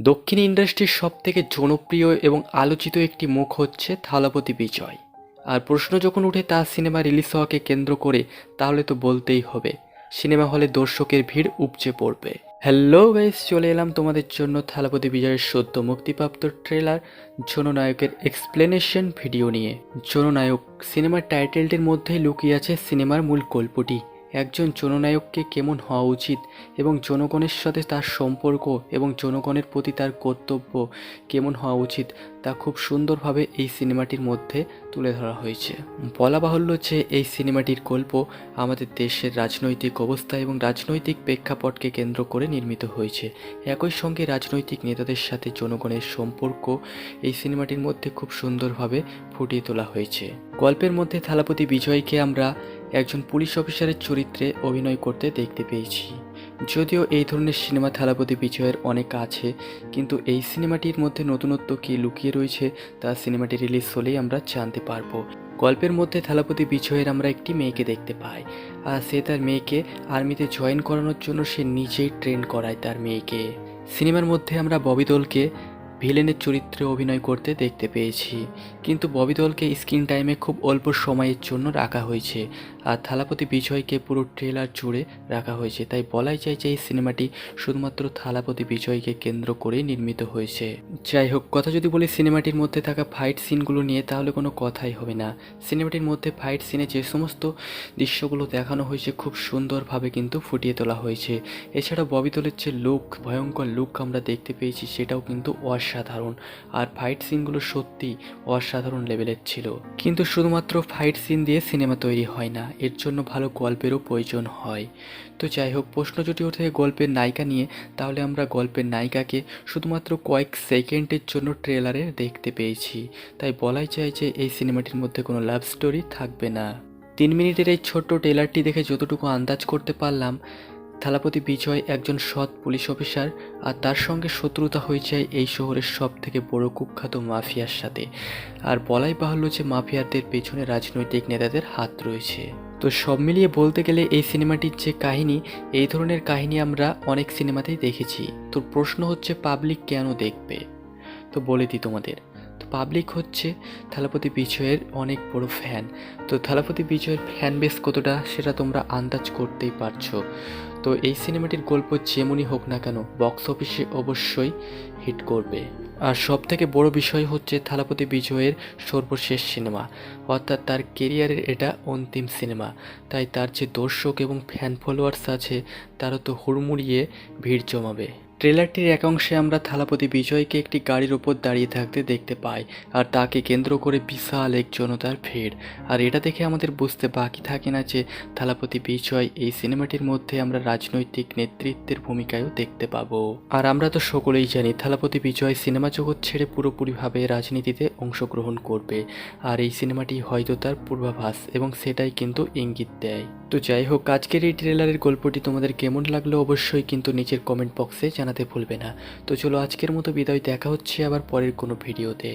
দক্ষিণ ইন্ডাস্ট্রির সব থেকে জনপ্রিয় এবং আলোচিত একটি মুখ হচ্ছে থালাপতি বিজয়। আর প্রশ্ন যখন উঠে তার সিনেমা রিলিজ হওয়াকে কেন্দ্র করে, তাহলে তো বলতেই হবে, সিনেমা হলে দর্শকের ভিড় উপচে পড়বে। হ্যালো গাইস, চলে এলাম তোমাদের জন্য থালাপতি বিজয়ের সদ্য মুক্তিপ্রাপ্ত ট্রেলার, জননায়কের এক্সপ্লেনেশন ভিডিও নিয়ে। জননায়ক, সিনেমার টাইটেলটির মধ্যেই লুকিয়ে আছে সিনেমার মূল গল্পটি। একজন জননায়ককে কেমন হওয়া উচিত এবং জনগণের সাথে তার সম্পর্ক এবং জনগণের প্রতি তার কর্তব্য কেমন হওয়া উচিত তা খুব সুন্দরভাবে এই সিনেমাটির মধ্যে তুলে ধরা হয়েছে। বলা বাহুল্য যে এই সিনেমাটির গল্প আমাদের দেশের রাজনৈতিক অবস্থা এবং রাজনৈতিক প্রেক্ষাপটকে কেন্দ্র করে নির্মিত হয়েছে। একই সঙ্গে রাজনৈতিক নেতাদের সাথে জনগণের সম্পর্ক এই সিনেমাটির মধ্যে খুব সুন্দরভাবে ফুটিয়ে তোলা হয়েছে। গল্পের মধ্যে থালাপতি বিজয়কে আমরা একজন পুলিশ অফিসারের চরিত্রে অভিনয় করতে দেখতে পেয়েছি। যদিও এই ধরনের সিনেমা থালাপতি বিজয়ের অনেক আছে, কিন্তু এই সিনেমাটির মধ্যে নতুনত্ব কী লুকিয়ে রয়েছে তা সিনেমাটি রিলিজ হলেই আমরা জানতে পারব। গল্পের মধ্যে থালাপতি বিজয়ের আমরা একটি মেয়েকে দেখতে পাই, আর সে তার মেয়েকে আর্মিতে জয়েন করানোর জন্য সে নিজেই ট্রেন করায় তার মেয়েকে। সিনেমার মধ্যে আমরা ববি দলকে ভিলেনের চরিত্রে অভিনয় করতে দেখতে পেয়েছি। কিন্তু ববি দলকে স্ক্রিন টাইমে খুব অল্প সময়ের জন্য রাখা হয়েছে। আর থালাপতি বিজয়কে পুরো ট্রেলার জুড়ে রাখা হয়েছে। তাই বলাই যায় যে এই সিনেমাটি শুধুমাত্র থালাপতি বিজয়কে কেন্দ্র করেই নির্মিত হয়েছে। যাই হোক, কথা যদি বলি সিনেমাটির মধ্যে থাকা ফাইট সিনগুলো নিয়ে, তাহলে কোনো কথাই হবে না। সিনেমাটির মধ্যে ফাইট সিনে যে সমস্ত দৃশ্যগুলো দেখানো হয়েছে, খুব সুন্দরভাবে কিন্তু ফুটিয়ে তোলা হয়েছে। এছাড়া ববি দলের যে লুক, ভয়ঙ্কর লুক আমরা দেখতে পেয়েছি, সেটাও কিন্তু অসাধারণ। আর ফাইট সিনগুলো সত্যি অসাধারণ লেভেলের ছিল। কিন্তু শুধুমাত্র ফাইট সিন দিয়ে সিনেমা তৈরি হয় না, এর জন্য ভালো গল্পেরও প্রয়োজন হয়। তো যাই হোক, প্রশ্ন যদি ওঠে গল্পের নায়িকা নিয়ে। তাহলে আমরা গল্পের নায়িকাকে শুধুমাত্র কয়েক সেকেন্ডের জন্য ট্রেলারে দেখতে পেয়েছি। তাই বলাই যায় যে এই সিনেমাটির মধ্যে কোনো লাভ স্টোরি থাকবে না। তিন মিনিটের এই ছোট্ট ট্রেলারটি দেখে যতটুকু আন্দাজ করতে পারলাম থালাপতি বিজয় একজন সৎ পুলিশ অফিসার আর তার সঙ্গে শত্রুতা হয়ে যায় এই শহরের সব থেকে বড় কুখ্যাত মাফিয়ার সাথে। আর বলাই বাহুল্য যে মাফিয়াদের পেছনে রাজনৈতিক নেতাদের হাত রয়েছে। তো সব মিলিয়ে বলতে গেলে এই সিনেমাটির যে কাহিনী, এই ধরনের কাহিনী আমরা অনেক সিনেমাতেই দেখেছি। তো প্রশ্ন হচ্ছে, পাবলিক কেন দেখবে? তো বলে দিই তোমাদের। তো পাবলিক হচ্ছে থালাপতি বিজয়ের অনেক বড় ফ্যান। তো থালাপতি বিজয়ের ফ্যান বেস কতটা, সেটা তোমরা আন্দাজ করতেই পারছ। তো এই সিনেমাটির গল্প যেমনই হোক না কেন বক্স অফিসে অবশ্যই হিট করবে। আর সব থেকে বড় বিষয় হচ্ছে থালাপতি বিজয়ের সর্বশেষ সিনেমা, অর্থাৎ তার কেরিয়ারের এটা অন্তিম সিনেমা। তাই তার যে দর্শক এবং ফ্যান ফলোয়ার্স আছে, তারা তো হুড়মুড়িয়ে ভিড় জমাবে। ট্রেলারটির একাংশে আমরা থালাপতি বিজয়কে একটি গাড়ির ওপর দাঁড়িয়ে থাকতে দেখতে পাই, আর তাকে কেন্দ্র করে বিশাল এক জনতার ভিড়। আর এটা দেখে আমাদের বুঝতে বাকি থাকে না যে থালাপতি বিজয় এই সিনেমাটির মধ্যে আমরা রাজনৈতিক নেতৃত্বের ভূমিকায়ও দেখতে পাবো। আর আমরা তো সকলেই জানি, থালাপতি বিজয় সিনেমা জগৎ ছেড়ে পুরোপুরিভাবে রাজনীতিতে অংশগ্রহণ করবে, আর এই সিনেমাটি হয়তো তার পূর্বাভাস, এবং সেটাই কিন্তু ইঙ্গিত দেয়। তো যাই হোক, আজকের এই ট্রেলারের গল্পটি তোমাদের কেমন লাগল অবশ্যই কিন্তু নিচের কমেন্ট বক্সে জানাতে ভুলবে না। তো চলো আজকের মতো বিদায়, দেখা হচ্ছে আবার পরের কোনো ভিডিওতে